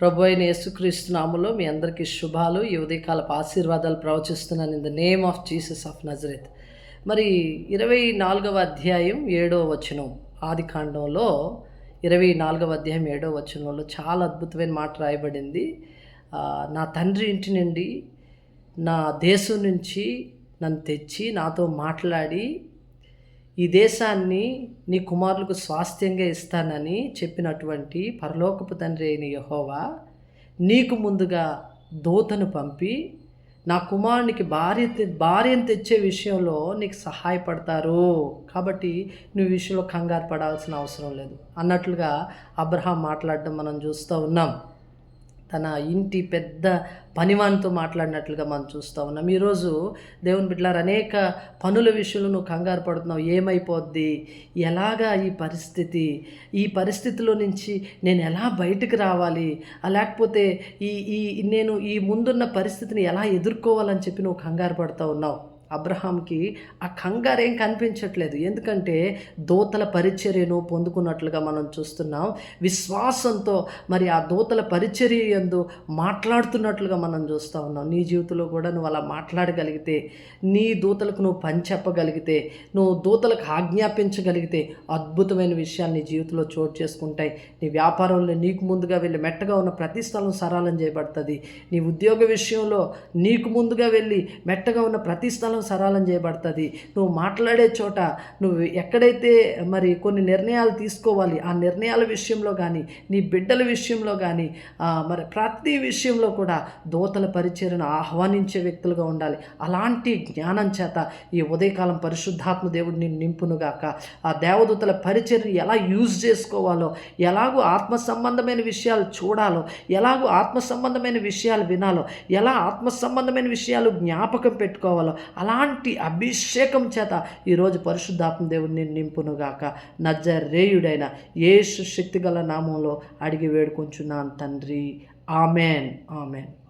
ప్రభు అయిన యేసుక్రీస్తు మీ అందరికీ శుభాలు. ఈ ఉదయకాలపు ఆశీర్వాదాలు ప్రవచిస్తున్నాను in the name of Jesus of Nazareth. మరి ఇరవై నాలుగవ అధ్యాయం ఏడవ వచనం. ఆది కాండంలో ఇరవై నాలుగవ అధ్యాయం ఏడవ వచనంలో చాలా అద్భుతమైన మాట రాయబడింది. నా తండ్రి ఇంటి నుండి నా దేశం నుంచి నన్ను తెచ్చి నాతో మాట్లాడి ఈ దేశాన్ని నీ కుమారులకు స్వాస్థ్యంగా ఇస్తానని చెప్పినటువంటి పరలోకపు తండ్రి అయిన యహోవా నీకు ముందుగా దూతను పంపి నా కుమారునికి భార్య తె- భార్యను తెచ్చే విషయంలో నీకు సహాయపడతారు. కాబట్టి నువ్వు విషయంలో కంగారు పడాల్సిన అవసరం లేదు. అన్నట్లుగా అబ్రహాం మాట్లాడడం మనం చూస్తూ ఉన్నాం. తన ఇంటి పెద్ద పనివానితో మాట్లాడినట్లుగా మనం చూస్తూ ఉన్నాం. ఈరోజు దేవుని బిడ్డలారు అనేక పనుల విషయంలో నువ్వు కంగారు పడుతున్నావు. ఏమైపోద్ది? ఎలాగా ఈ పరిస్థితి? ఈ పరిస్థితిలో నుంచి నేను ఎలా బయటకు రావాలి? లేకపోతే ఈ ఈ నేను ఈ ముందున్న పరిస్థితిని ఎలా ఎదుర్కోవాలని చెప్పి నువ్వు కంగారు పడుతూ ఉన్నావు? అబ్రహాంకి ఆ కంగారు ఏం కనిపించట్లేదు. ఎందుకంటే దూతల పరిచర్యను పొందుకున్నట్లుగా మనం చూస్తున్నాం. విశ్వాసంతో మరి ఆ దూతల పరిచర్య యందు మాట్లాడుతున్నట్లుగా మనం చూస్తూ ఉన్నాం. నీ జీవితంలో కూడా నువ్వు అలా మాట్లాడగలిగితే నీ దూతలకు నువ్వు పని చెప్పగలిగితే నువ్వు దూతలకు ఆజ్ఞాపించగలిగితే అద్భుతమైన విషయాలు నీ జీవితంలో చోటు చేసుకుంటాయి. నీ వ్యాపారంలో నీకు ముందుగా వెళ్ళి మెట్టగా ఉన్న ప్రతి స్థలం సరళం చేయబడుతుంది. నీ ఉద్యోగ విషయంలో నీకు ముందుగా వెళ్ళి మెట్టగా ఉన్న ప్రతి స్థలం సరళం చేయబడుతుంది. నువ్వు మాట్లాడే చోట నువ్వు ఎక్కడైతే మరి కొన్ని నిర్ణయాలు తీసుకోవాలి ఆ నిర్ణయాల విషయంలో కానీ నీ బిడ్డల విషయంలో కానీ మరి ప్రతి విషయంలో కూడా దోతల పరిచయను ఆహ్వానించే వ్యక్తులుగా ఉండాలి. అలాంటి జ్ఞానం చేత ఈ ఉదయకాలం పరిశుద్ధాత్మ దేవుడు నిన్ను నింపునుగాక. ఆ దేవదూతల పరిచర్ని ఎలా యూజ్ చేసుకోవాలో ఎలాగో ఆత్మ సంబంధమైన విషయాలు చూడాలో ఎలాగో ఆత్మ సంబంధమైన విషయాలు వినాలో ఎలా ఆత్మ సంబంధమైన విషయాలు జ్ఞాపకం పెట్టుకోవాలో అలాంటి అభిషేకం చేత ఈరోజు పరిశుద్ధాత్మ దేవుడిని నింపునుగాక. నజరేయుడైన యేసు శక్తిగల నామంలో అడిగి వేడుకుంటున్నాను తండ్రి. ఆమెన్. ఆమెన్.